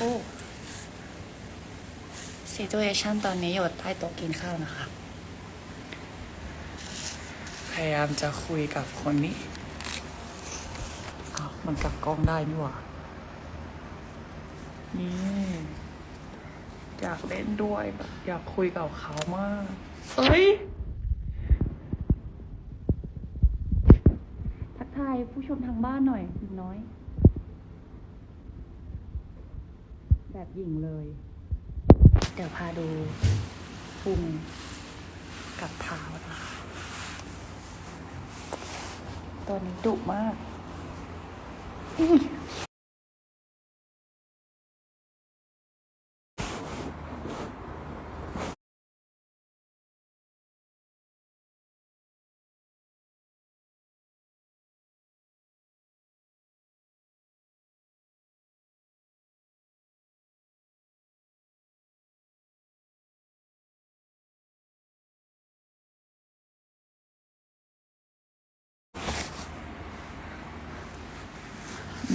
ฟูซีตูเอชันตอนนี้อยู่ใต้โต๊ะกินข้าวนะคะ พยายามจะคุยกับคนนี้อ้าวมันกลับกล้องได้นี่หว่า นี่ อยากเล่นด้วยแบบอยากคุยกับเขามากเอ้ย ทักทายผู้ชมทางบ้านหน่อยหญิงน้อย แบบหญิงเลย เดี๋ยวพาดูพุงกับเท้านะตัวนี้ดุมาก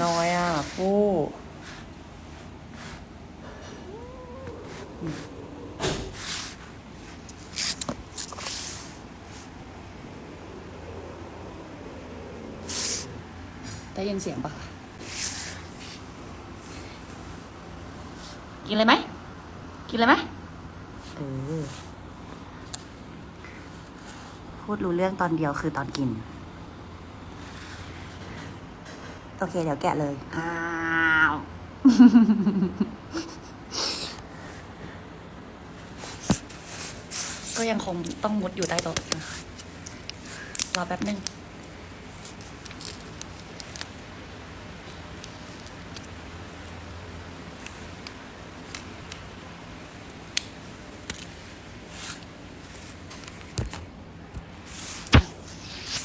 น้อยอะฟู่ได้ยินเสียงปะกินเลยไหม กินเลยไหมพูดรู้เรื่องตอนเดียวคือตอนกิน โอเค เดี๋ยวแกะเลย อ้าว ก็ยังคงต้องมุดอยู่ใต้โต๊ะนะรอแป๊บนึง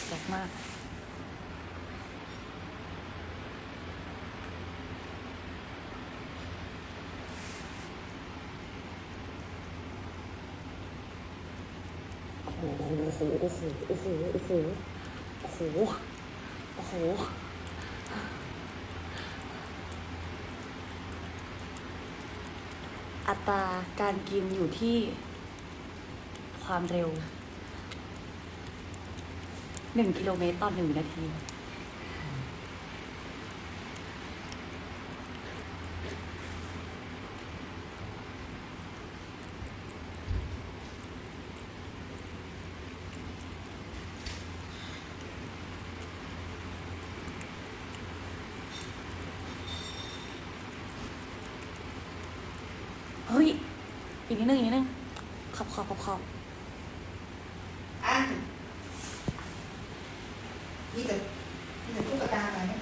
แปลกมาก โอ้โห โอ้โหโอ้โหโอ้โหโอ้โหโอ้โหโอ้โหอัตราการกินอยู่ที่ความเร็ว 1 กิโลเมตรต่อ1นาที เฮ้ย อีก นิดนึงอีกนิดนึงขอบขอบขอบขอบอันนี่แต่นี่แต่ตุ๊กตาอะไรเนี่ย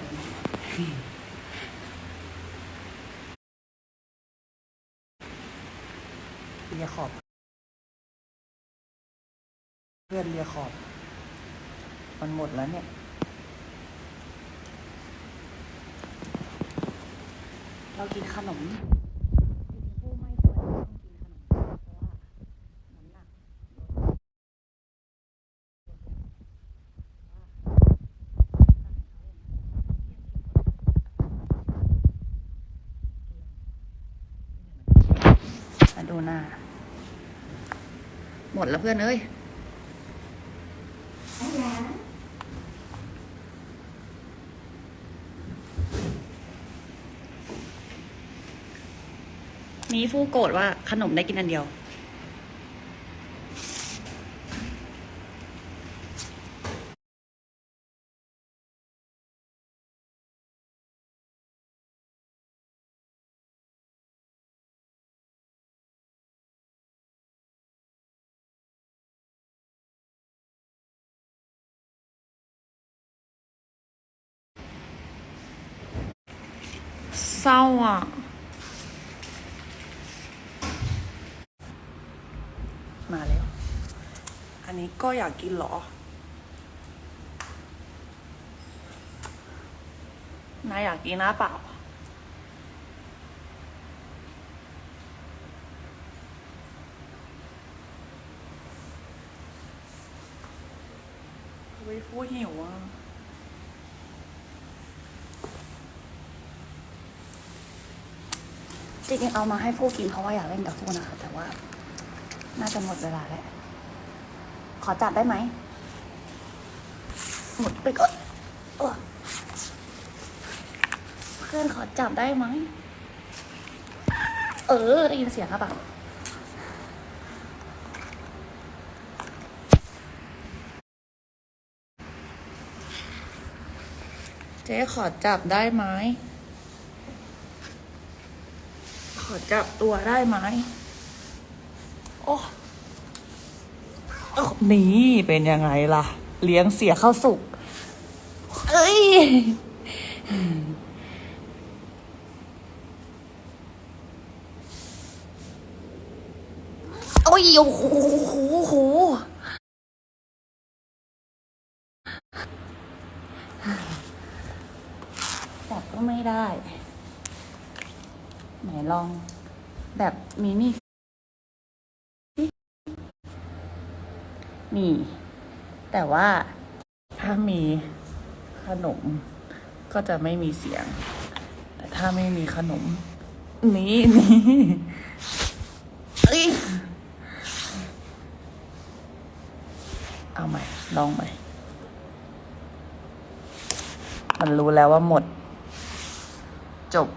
เรียขอบ เพื่อนเรียขอบ มันหมดแล้วเนี่ยเรากินขนมผู้ไม่ควรต้องกินขนมเพราะว่าน้ำหนักลดมาดู หน้า หมดแล้วเพื่อนเอ้ยมีฟูโกรธว่าขนมได้กินอันเดียว เศร้าอะ มาแล้ว อันนี้ก็อยากกินเหรอ นายอยากกินนะเปล่า เฮ้ยพูดหิวอะ จริงๆเอามาให้ฟูกินเพราะว่าอยากเล่นกับฟูนะคะ แต่ว่า น่าจะหมดเวลาแล้ว ขอจับได้ไหม หมดไปก่อนเพื่อนขอจับได้ไหม เออ ได้ยินเสียงครับปล่าเจ๊ขอจับได้ไหม ข อจับตัวได้ไหมโอ้โอ้นี่เป็นยังไงล่ะ เลี้ยงเสียเข้าสุก เอ้ย โอ้ยโอ้โหโอ้โหโอ้โหจับก็ไม่ได้ ไหน ลอง แบบมีนี่สิมีแต่ว่าถ้ามีขนมก็จะไม่มีเสียง แต่ถ้าไม่มีขนม นี่นี่เอาใหม่ ลองใหม่ มันรู้แล้วว่าหมด จบ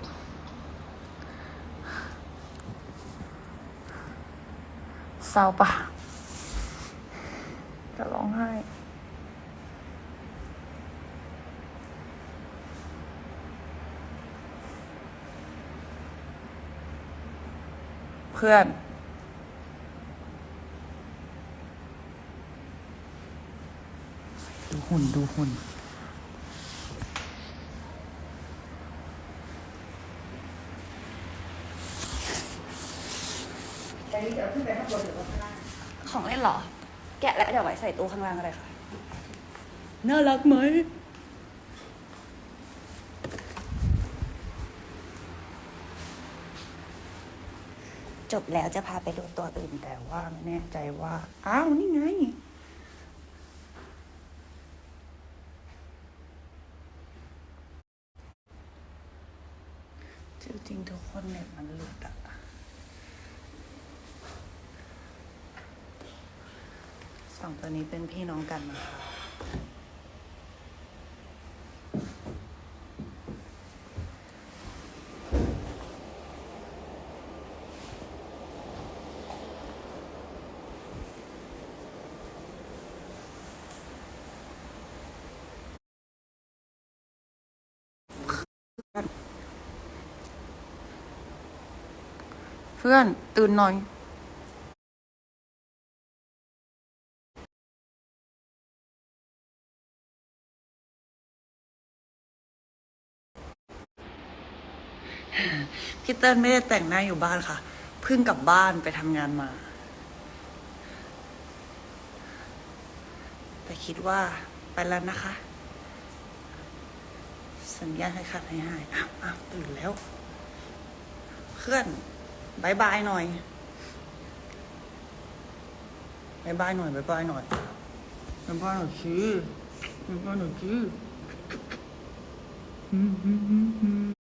เศร้าปะจะร้องไห้ เพื่อนดูหุ่นดูหุ่น แต่นี่เดี๋ยวขึ้นไปข้างบนหรือว่าข้างล่างของเล่นเหรอ แกะแล้วเดี๋ยวไว้ใส่ตู้ข้างล่างก็ได้ค่ะ น่ารักไหม จบแล้วจะพาไปดูตัวอื่นแต่ว่าไม่แน่ใจว่า อ้าว นี่ไง จริงๆทุกคนเน็ตมันหลุดอะ สองตัวนี้เป็นพี่น้องกันนะคะเพื่อนตื่นหน่อย พี่เติ้ลไม่ได้แต่งหน้าอยู่บ้านค่ะ เพิ่งกลับบ้านไปทำงานมา แต่คิดว่าไปแล้วนะคะ สัญญาณให้ขาดให้หายอ้าวอ้าวตื่นแล้ว เพื่อนบายบายหน่อยบายบายหน่อยบายบายหน่อยบายบายหน่อยชีบายบายหน่อยชีอืมอืมอืมอืม